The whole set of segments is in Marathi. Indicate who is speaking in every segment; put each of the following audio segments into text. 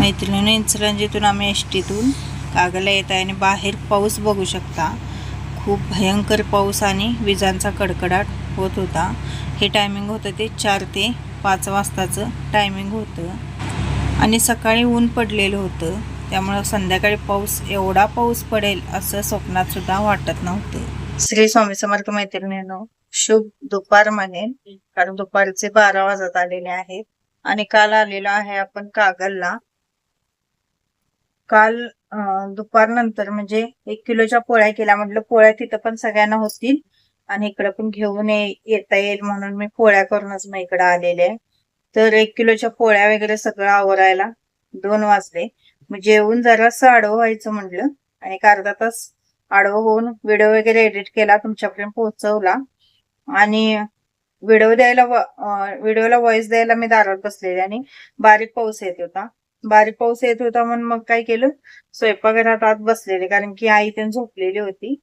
Speaker 1: मैत्रिणी इंचलंजीतून आम्ही एस टीतून कागलला येत आहे आणि बाहेर पाऊस बघू शकता. खूप भयंकर पाऊस आणि विजांचा कडकडाट होत होता. हे टायमिंग होतं ते चार ते पाच वाजताचं टायमिंग होतं. आणि सकाळी ऊन पडलेलं होतं. त्यामुळं संध्याकाळी पाऊस एवढा पाऊस पडेल असं स्वप्नात सुद्धा वाटत नव्हतं. श्री स्वामी समर्थ मैत्रिणीनं शुभ दुपार म्हणेन कारण दुपारचे बारा वाजत आलेले आहेत आणि काल आलेलो आहे आपण कागलला काल दुपारनंतर म्हणजे एक किलोच्या पोळ्या केल्या. म्हटलं पोळ्या तिथं पण सगळ्यांना होतील आणि इकडं पण घेऊन ये- येता येईल म्हणून मी पोळ्या करूनच मग इकडं आलेले आहे. तर एक किलोच्या पोळ्या वगैरे सगळं आवरायला दोन वाजले. मग जेवून जरासं आडवं व्हायचं म्हटलं आणि एक अर्धा तास आडवं होऊन व्हिडिओ वगैरे एडिट केला तुमच्यापर्यंत पोहोचवला आणि व्हिडिओ द्यायला व्हिडिओला व्हॉइस द्यायला मी दारात बसलेले आणि बारीक पाऊस येत होता. बारीक पाऊस येत होता म्हणून मग काय केलं? स्वयंपाकघरात आत बसलेले. कारण की आई त्यांनी झोपलेली होती.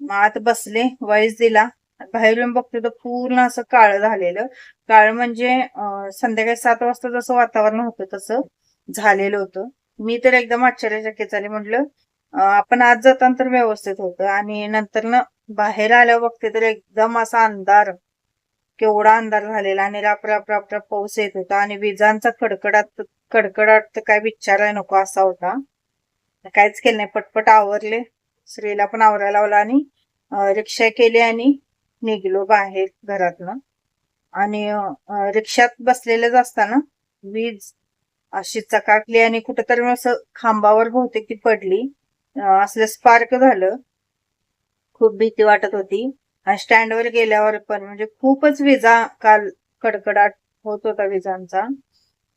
Speaker 1: मग आत बसले व्हॉइस दिला. बाहेर येऊन बघते तर पूर्ण असं काळं झालेलं. काळ म्हणजे संध्याकाळी सात वाजता जसं वातावरण होतं तसं झालेलं होतं. मी तर एकदम आश्चर्यचकित झाले. म्हटलं आपण आज जाताना तर व्यवस्थित होतं. आणि नंतर ना बाहेर आल्यावर बघते तर एकदम असा अंधार. केवढा अंधार झालेला आणि राप पाऊस येत होता. आणि विजांचा कडकडाट कडकडाट तर काय विचारायला नको असा होता. काहीच केलं नाही. पटपट आवरले. स्त्रीला पण आवरायला लावला आणि रिक्षा केली आणि निघलो बाहेर घरातनं. आणि रिक्षात बसलेलेच असताना वीज अशी चकाकली आणि कुठेतरी असं खांबावर बहुतेक ती पडली. असलं स्पार्क झालं. खूप भीती वाटत होती. स्टँडवर गेल्यावर पण म्हणजे खूपच विजा काल कडकडाट होत होता विजांचा.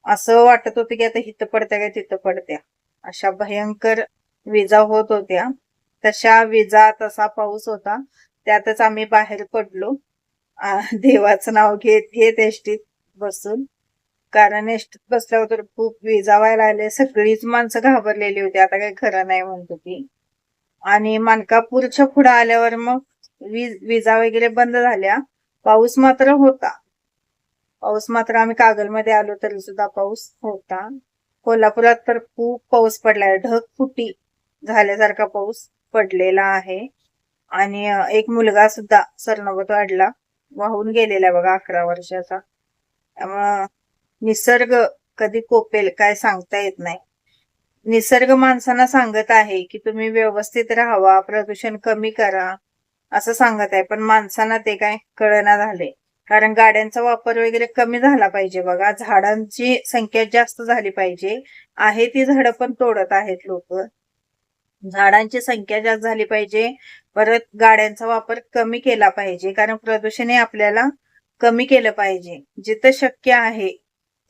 Speaker 1: असं वाटत होतं की आता हिथं पडत्या काय तिथं पडत्या. अशा भयंकर विजा होत होत्या. तशा विजा तसा पाऊस होता. त्यातच आम्ही बाहेर पडलो. देवाचं नाव घेत घेत एसटीत बसून. कारण एसटीत बसल्यावर तर खूप विजा व्हायला आले सगळीच माणसं घाबरलेली होती. आता काही खरं नाही म्हणत होती. आणि मानकापूरच्या पुढे आल्यावर मग वीज विजा वगैरे बंद झाल्या. पाऊस मात्र होता. पाऊस मात्र आम्ही कागलमध्ये आलो तरी सुद्धा पाऊस होता. कोल्हापुरात तर खूप पाऊस पडलाय. ढगफुटी झाल्यासारखा पाऊस पडलेला आहे. आणि एक मुलगा सुद्धा सरनोबत वाढला. वाहून गेलेला बघा अकरा वर्षाचा. त्यामुळं निसर्ग कधी कोपेल काय सांगता येत नाही. निसर्ग माणसांना सांगत आहे की तुम्ही व्यवस्थित राहावा प्रदूषण कमी करा. असं सांगत आहे. पण माणसांना ते काय कळना झाले कारण गाड्यांचा वापर वगैरे कमी झाला पाहिजे बघा. झाडांची संख्या जास्त झाली पाहिजे. आहे ती झाडं पण तोडत आहेत लोक. झाडांची संख्या जास्त झाली पाहिजे. परत गाड्यांचा वापर कमी केला पाहिजे. कारण प्रदूषण हे आपल्याला कमी केलं पाहिजे. जिथं शक्य आहे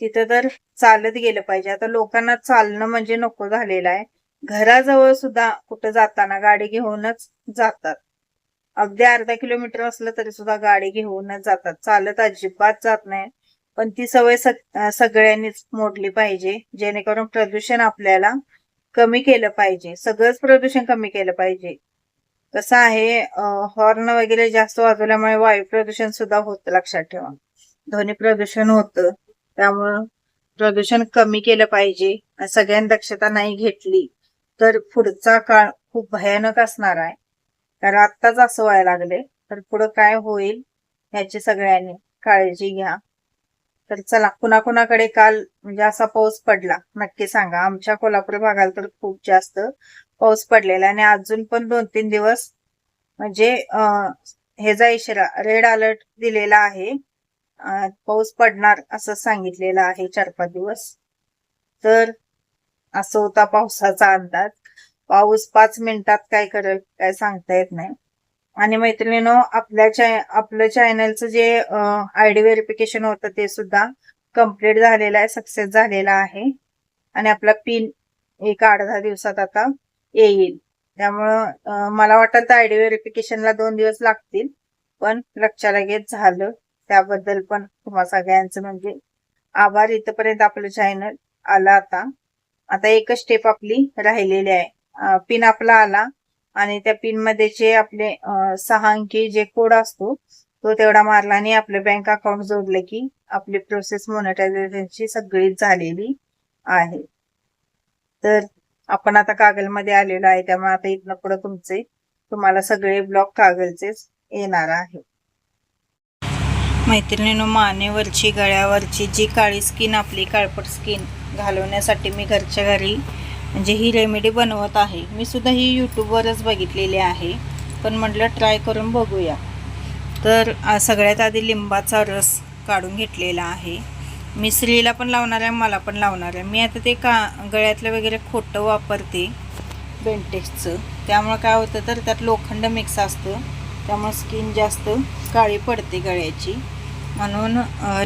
Speaker 1: तिथं तर चालत गेलं पाहिजे. आता लोकांना चालणं म्हणजे नको झालेलं आहे. घराजवळ सुद्धा कुठं जाताना गाडी घेऊनच जातात. अगदी अर्धा किलोमीटर असलं तरी सुद्धा गाडी घेऊनच जातात. चालत अजिबात जात नाही. पण ती सवय सगळ्यांनीच मोडली पाहिजे. जेणेकरून प्रदूषण आपल्याला कमी केलं पाहिजे. सगळंच प्रदूषण कमी केलं पाहिजे. कसं आहे हॉर्न वगैरे जास्त वाजवल्यामुळे वायू प्रदूषण सुद्धा होतं लक्षात ठेवा. ध्वनी प्रदूषण होतं. त्यामुळं प्रदूषण कमी केलं पाहिजे. सगळ्यांनी दक्षता नाही घेतली तर पुढचा काळ खूप भयानक असणार आहे. कारण आत्ताच असं व्हायला लागले तर पुढं काय होईल याची सगळ्यांनी काळजी घ्या. तर चला कुणाकुणाकडे काल म्हणजे असा पाऊस पडला नक्की सांगा. आमच्या कोल्हापूर भागाला तर खूप जास्त पाऊस पडलेला आहे. आणि अजून पण दोन तीन दिवस म्हणजे हे ह्याचा इशारा रेड अलर्ट दिलेला आहे. पाऊस पडणार असं सांगितलेलं आहे चार पाच दिवस. तर असं होता पावसाचा अंदाज. पाऊस पाच मिनिटात काय करेल काय सांगता येत नाही. आणि मैत्रिणीनो आपल्या चॅ आपलं चॅनलचं जे आय डी व्हेरिफिकेशन होतं ते सुद्धा कंप्लीट झालेलं आहे सक्सेस झालेला आहे. आणि आपला पिन एक आठ दहा दिवसात आता येईल. त्यामुळं मला वाटतं आय डी व्हेरिफिकेशनला दोन दिवस लागतील पण लक्षा लगेच झालं. त्याबद्दल पण तुम्हा सगळ्यांचं म्हणजे आभार. इथपर्यंत आपलं चॅनल आलं आता. आता एकच स्टेप आपली राहिलेली आहे. पिन आपला आला. आणि त्या पिनमध्ये जे आपले सहा अंकी जे कोड असतो तो तेवढा मारला आणि आपलं बँक अकाउंट जोडलं की आपली प्रोसेस मोनिटायझेशनची सगळी झालेली आहे. तर आपण आता कागलमध्ये आलेलो आहे त्यामुळे आता इथनं पुढे तुमचे तुम्हाला सगळे ब्लॉक कागलचेच येणार आहे. मैत्रिणीनो मानेवरची गळ्यावरची जी काळी स्किन आपली काळपट स्किन घालवण्यासाठी मी घरच्या घरी म्हणजे ही रेमेडी बनवत आहे. मी सुद्धा ही यूट्यूबवरच बघितलेली आहे. पण म्हटलं ट्राय करून बघूया. तर सगळ्यात आधी लिंबाचा रस काढून घेतलेला आहे. मी स्त्रीला पण लावणार आहे मला पण लावणार आहे. मी आता ते का गळ्यातलं वगैरे खोटं वापरते बेंटेक्सचं त्यामुळं काय होतं तर त्यात लोखंड मिक्स असतं. त्यामुळं स्किन जास्त काळी पडते गळ्याची. म्हणून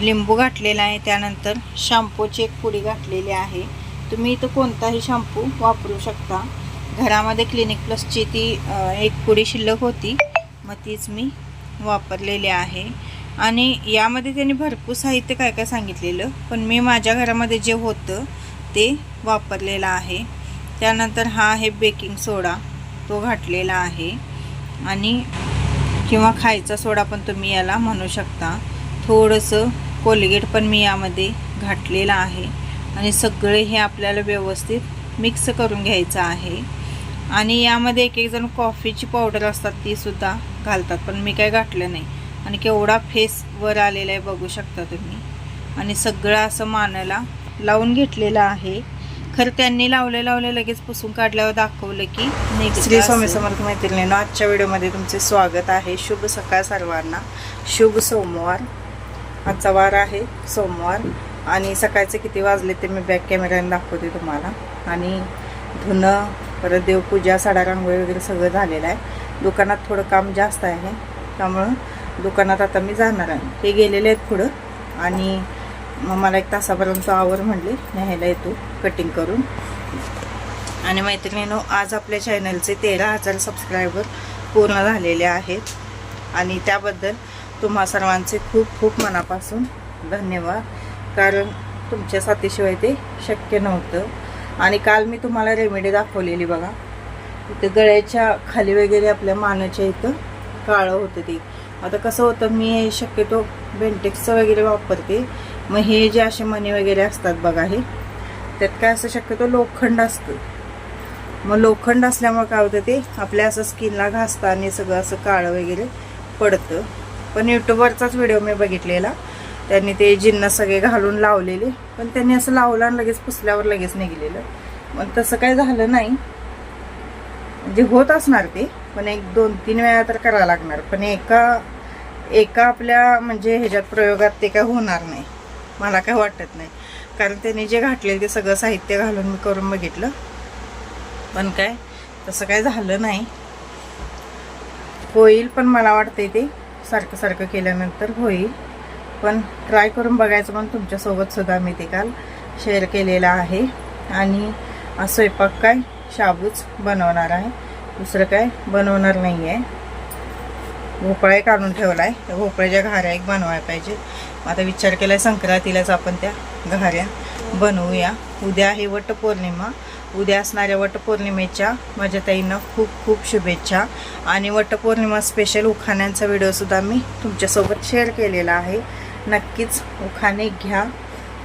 Speaker 1: लिंबू घातलेला आहे. त्यानंतर शॅम्पूची एक पुडी घातलेली आहे. तुम्ही इथं कोणताही शॅम्पू वापरू शकता. घरामध्ये क्लिनिक प्लसची ती एक पुडी शिल्लक होती. मग तीच मी वापरलेली आहे. आणि यामध्ये त्यांनी भरपूर साहित्य काय काय सांगितलेलं पण मी माझ्या घरामध्ये जे होतं ते वापरलेलं आहे. त्यानंतर हा आहे बेकिंग सोडा तो घातलेला आहे. आणि किंवा खायचा सोडा पण तुम्ही याला म्हणू शकता. थोडंसं कोलगेट पण मी यामध्ये घातलेलं आहे. आणि सगळे हे आपल्याला व्यवस्थित मिक्स करून घ्यायचं आहे. आणि यामध्ये एक एक जण कॉफीची पावडर असतात ती सुद्धा घालतात पण मी काय घातलं नाही. आणि केवढा फेस वर आलेला आहे बघू शकता तुम्ही. आणि सगळं असं मानाला लावून घेतलेलं आहे. खरं त्यांनी लावले लावले लगेच पुसून काढल्यावर दाखवलं की
Speaker 2: श्री स्वामी. समर्थ मैत्रिणींनो आजच्या व्हिडिओमध्ये तुमचे स्वागत आहे. शुभ सकाळ सर्वांना. शुभ सोमवार. आजचा वार आहे सोमवार. आणि सकाळचे किती वाजले ते मी बॅक कॅमेऱ्याने दाखवते तुम्हाला. आणि धुणं परत देवपूजा साडा रांगोळी वगैरे सगळं झालेलं आहे. दुकानात थोडं काम जास्त आहे त्यामुळं दुकानात आता मी जाणार आहे. ते गेलेले आहेत पुढं. आणि मग मला एक तासापर्यंत आवर म्हणले न्यायला येतो कटिंग करून. आणि मैत्रिणीनो आज आपल्या चॅनलचे तेरा हजार सबस्क्रायबर पूर्ण झालेले आहेत. आणि त्याबद्दल तुम्हा सर्वांचे खूप खूप मनापासून धन्यवाद. कारण तुमच्या साथीशिवाय ते शक्य नव्हतं. आणि काल मी तुम्हाला रेमेडी दाखवलेली बघा. इथं गळ्याच्या खाली वगैरे आपल्या मानाच्या इथं काळं होतं ते. आता कसं होतं मी शक्यतो बेंटेक्सचं वगैरे वापरते. मग हे जे असे मणी वगैरे असतात बघा हे त्यात काय असं शक्यतो लोखंड असतं. मग लोखंड असल्यामुळे काय होतं ते आपल्या असं स्किनला घासतं आणि सगळं असं काळं वगैरे पडतं. पण यूट्यूबवरचाच व्हिडिओ मी बघितलेला. त्यांनी ते जिन्ना सगळे घालून लावलेले. पण त्यांनी असं लावलं आणि लगेच पुसल्यावर लगेच निघलेलं. मग तसं काय झालं नाही. म्हणजे होत असणार ते पण एक दोन तीन वेळा तर करावं लागणार. पण एका एका आपल्या म्हणजे ह्याच्यात प्रयोगात ते काय होणार नाही. मला काय वाटत नाही. कारण त्यांनी जे घातलेलं ते सगळं साहित्य घालून मी करून बघितलं. पण काय तसं काय झालं नाही. होईल पण मला वाटते ते. सारखं सारखं केल्यानंतर होईल. पण ट्राय करून बघायचं पण तुमच्यासोबत सुद्धा मी ते काल शेअर केलेलं आहे. आणि स्वयंपाक काय? शाबूच बनवणार आहे. दुसरं काय? बनवणार नाही आहे भोपळाही काढून ठेवला आहे भोपळ्याच्या घाऱ्या एक बनवायला पाहिजे. आता विचार केला आहे संक्रांतीलाच आपण त्या घाऱ्या बनवूया. उद्या आहे वटपौर्णिमा. उद्या असणाऱ्या वटपौर्णिमेच्या माझ्या ताईंना खूप खूप शुभेच्छा. आणि वटपौर्णिमा स्पेशल उखाण्यांचा व्हिडिओसुद्धा मी तुमच्यासोबत शेअर केलेला आहे. नक्कीच उखाणे घ्या.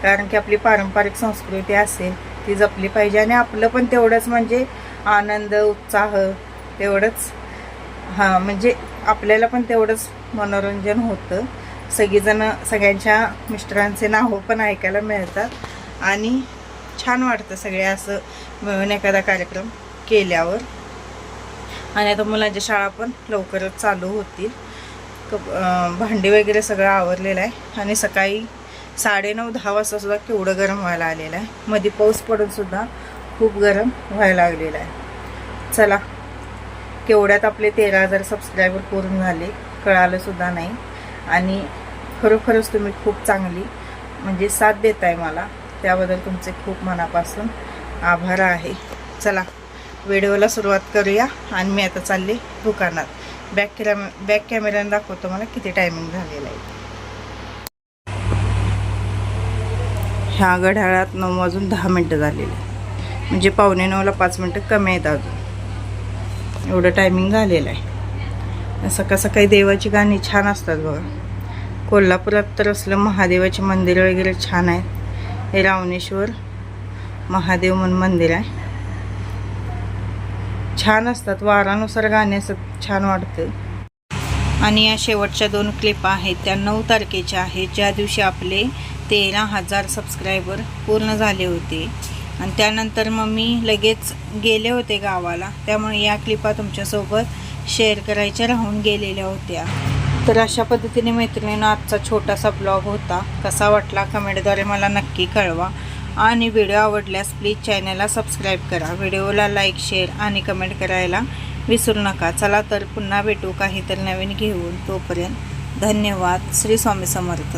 Speaker 2: कारण की आपली पारंपरिक संस्कृती असेल ती जपली पाहिजे. आणि आपलं पण तेवढंच म्हणजे आनंद उत्साह तेवढंच हां म्हणजे आपल्याला पण तेवढंच मनोरंजन होतं. सगळीजणं सगळ्यांच्या मिस्टरांचे नावं पण ऐकायला मिळतात. आणि छान वाटतं सगळे असं मिळून एखादा कार्यक्रम केल्यावर. आणि आता मुलांच्या शाळा पण लवकरच चालू होतील. भांडी वगैरे सगळं आवरलेलं आहे. आणि सकाळी साडेनऊ दहा वाजता सुद्धा केवढं गरम व्हायला आलेलं आहे. मध्ये पाऊस पडून सुद्धा खूप गरम व्हायला लागलेला आहे. चला केवढ्यात आपले तेरा हजार सबस्क्रायबर पूर्ण झाले कळालं सुद्धा नाही. आणि खरोखरच तुम्ही खूप चांगली म्हणजे साथ देताय मला. त्याबद्दल तुमचे खूप मनापासून आभार आहे. चला व्हिडिओला सुरुवात करूया. आणि मी आता चालले दुकानात. बॅक कॅमे बॅक कॅमेऱ्याने दाखवतो मला किती टायमिंग झालेला आहे. ह्या घड्याळात नऊ वाजून दहा मिनटं झालेली. आहे. म्हणजे पावणे नऊला पाच मिनटं कमी आहेत अजून. एवढं टायमिंग झालेलं आहे. सकाळ सकाळी देवाची गाणी छान असतात बघा. कोल्हापुरात तर असलं महादेवाचे मंदिरं वगैरे छान आहेत. हे रावणेश्वर महादेव म्हणून मंदिर आहे. छान असतात. वारानुसार गाणे असं छान वाटतं
Speaker 1: आणि या शेवटच्या दोन क्लिप आहेत. त्या नऊ तारखेच्या आहेत. ज्या दिवशी आपले तेरा हजार सबस्क्रायबर पूर्ण झाले होते. आणि त्यानंतर मग मी लगेच गेले होते गावाला. त्यामुळे या क्लिपा तुमच्यासोबत शेअर करायच्या राहून गेलेल्या होत्या. तर अशा पद्धतीने मैत्रिणीनं आजचा छोटासा ब्लॉग होता. कसा वाटला? कमेंटद्वारे मला नक्की कळवा. आणि व्हिडिओ आवडल्यास प्लीज चॅनलला सबस्क्राईब करा. व्हिडिओला लाईक शेअर आणि कमेंट करायला विसरू नका. चला तर पुन्हा भेटू काहीतरी नवीन घेऊन. तोपर्यंत धन्यवाद. श्री स्वामी समर्थ.